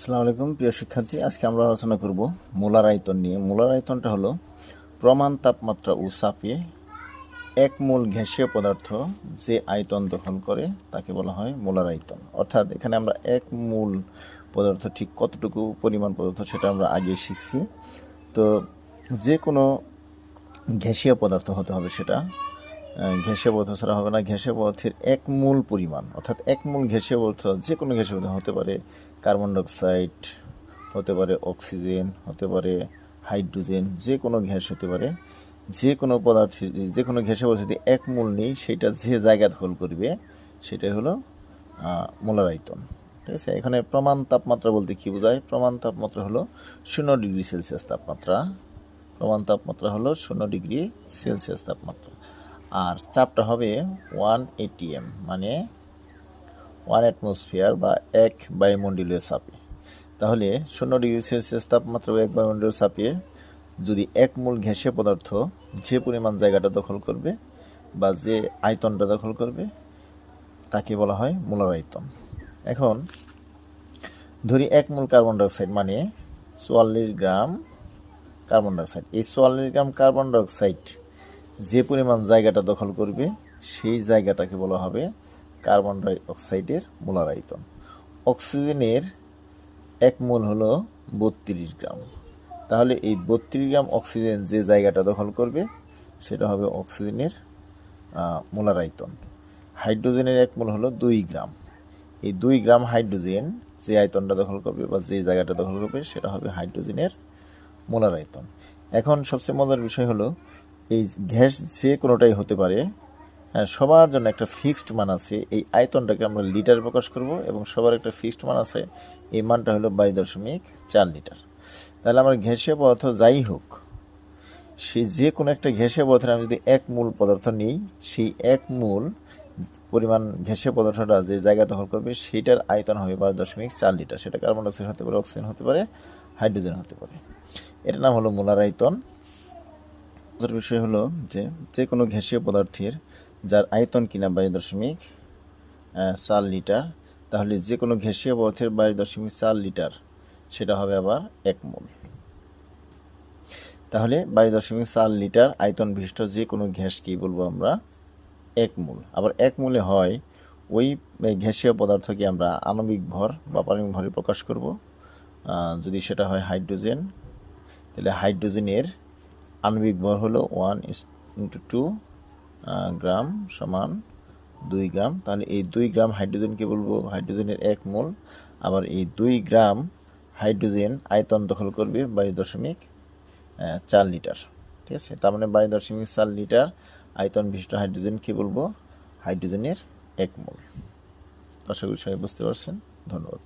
আসসালামু আলাইকুম, প্রিয় শিক্ষার্থী। আজকে আমরা আলোচনা করব মোলার আয়তন নিয়ে। মোলার আয়তনটা হলো প্রমাণ তাপমাত্রা ও চাপে এক মূল গ্যাসীয় পদার্থ যে আয়তন দখল করে, তাকে বলা হয় মোলার আয়তন। অর্থাৎ এখানে আমরা এক মূল পদার্থ ঠিক কতটুকু পরিমাণ পদার্থ সেটা আমরা আগে শিখছি। তো যে কোনো গ্যাসীয় পদার্থ হতে হবে সেটা। গ্যাসীয় পদার্থ ছাড়া হবে না। গ্যাসীয় পদার্থের এক মূল পরিমাণ অর্থাৎ এক মূল গ্যাসীয় পদার্থ যে কোনো গ্যাসীয় পদার্থ হতে পারে কার্বন ডাইঅক্সাইড হতে পারে অক্সিজেন হতে পারে হাইড্রোজেন যে কোনো গ্যাস হতে পারে। যে কোনো পদার্থ যে কোনো গ্যাসীয় পদার্থ যদি এক মূল নেই সেটা যে জায়গা দখল করবে সেটাই হলো আহ, মোলার ঠিক আছে? এখানে প্রমাণ তাপমাত্রা বলতে কি বোঝায়? প্রমাণ তাপমাত্রা হলো শূন্য ডিগ্রি সেলসিয়াস তাপমাত্রা। প্রমাণ তাপমাত্রা হলো শূন্য ডিগ্রি সেলসিয়াস তাপমাত্রা। আর চাপটা হবে ওয়ান এটিএম মানে ওয়ান অ্যাটমসফিয়ার বা এক বায়ুমণ্ডলীয় চাপে। তাহলে শূন্য ডিগ্রি সেলসিয়াস তাপমাত্রা এক বায়ুমণ্ডলীয় চাপে। যদি এক মূল ঘেঁষে পদার্থ যে পরিমাণ জায়গাটা দখল করবে বা যে আয়তনটা দখল করবে, তাকে বলা হয় মূলার আয়তন। এখন ধরি এক মূল কার্বন ডাইঅক্সাইড মানে চুয়াল্লিশ গ্রাম কার্বন ডাইঅক্সাইড। এই চুয়াল্লিশ গ্রাম কার্বন ডাইঅক্সাইড যে পরিমাণ জায়গাটা দখল করবে, সেই জায়গাটাকে বলা হবে কার্বন ডাই অক্সাইডের মোলার আয়তন। অক্সিজেনের এক মোল হলো বত্রিশ গ্রাম। তাহলে এই বত্রিশ গ্রাম অক্সিজেন যে জায়গাটা দখল করবে, সেটা হবে অক্সিজেনের মোলার আয়তন। হাইড্রোজেনের এক মোল হলো দুই গ্রাম। এই দুই গ্রাম হাইড্রোজেন যে আয়তনটা দখল করবে বা যে জায়গাটা দখল করবে, সেটা হবে হাইড্রোজেনের মোলার আয়তন। এখন সবচেয়ে মজার বিষয় হলো এই গ্যাস যে কোনোটাই হতে পারে হ্যাঁ, সবার জন্য একটা ফিক্সড মান আছে। এই আয়তনটাকে আমরা লিটার প্রকাশ করব এবং সবার একটা ফিক্সড মান আছে। এই মানটা হলো বাইশ দশমিক চার লিটার। তাহলে আমার গ্যাসীয় পদার্থ যাই হোক সে যে কোনো একটা গ্যাসীয় পদার্থের আমি যদি এক মূল পদার্থ নিই সেই এক মূল পরিমাণ গ্যাসীয় পদার্থটা যে জায়গা দখল করবে সেইটার আয়তন হবে বারো দশমিক চার লিটার। সেটা কার্বন ডাইঅক্সাইড হতে পারে অক্সিজেন হতে পারে হাইড্রোজেন হতে পারে। এটার নাম হলো মোলার আয়তন। মজার বিষয় হলো যে যে কোনো গ্যাসীয় পদার্থের যার আয়তন কিনা বাইশ দশমিক চার লিটার, তাহলে যে কোনো গ্যাসীয় পদার্থের বাইশ দশমিক চার লিটার, সেটা হবে আবার এক মোল। তাহলে বাইশ দশমিক চার লিটার আয়তন বিশিষ্ট যে কোনো গ্যাসকেই বলব আমরা এক মূল। আবার এক মূলে হয় ওই গ্যাসীয় পদার্থকে আমরা আণবিক ভর বা পারমাণবিক ভরে প্রকাশ করব। যদি সেটা হয় হাইড্রোজেন, তাহলে হাইড্রোজেনের আণবিক ভর হলো ওয়ান ইন্টু টু গ্রাম সমান দুই গ্রাম। তাহলে এই দুই গ্রাম হাইড্রোজেনকে বলব? হাইড্রোজেনের এক মোল। আবার এই দুই গ্রাম হাইড্রোজেন আয়তন দখল করবে বাইশ দশমিক চার লিটার। ঠিক আছে? তার মানে বাইশ দশমিক চার লিটার আয়তন বিশিষ্ট হাইড্রোজেনকে বলব? হাইড্রোজেনের এক মোল। আশা সবাই বুঝতে পারছেন। ধন্যবাদ।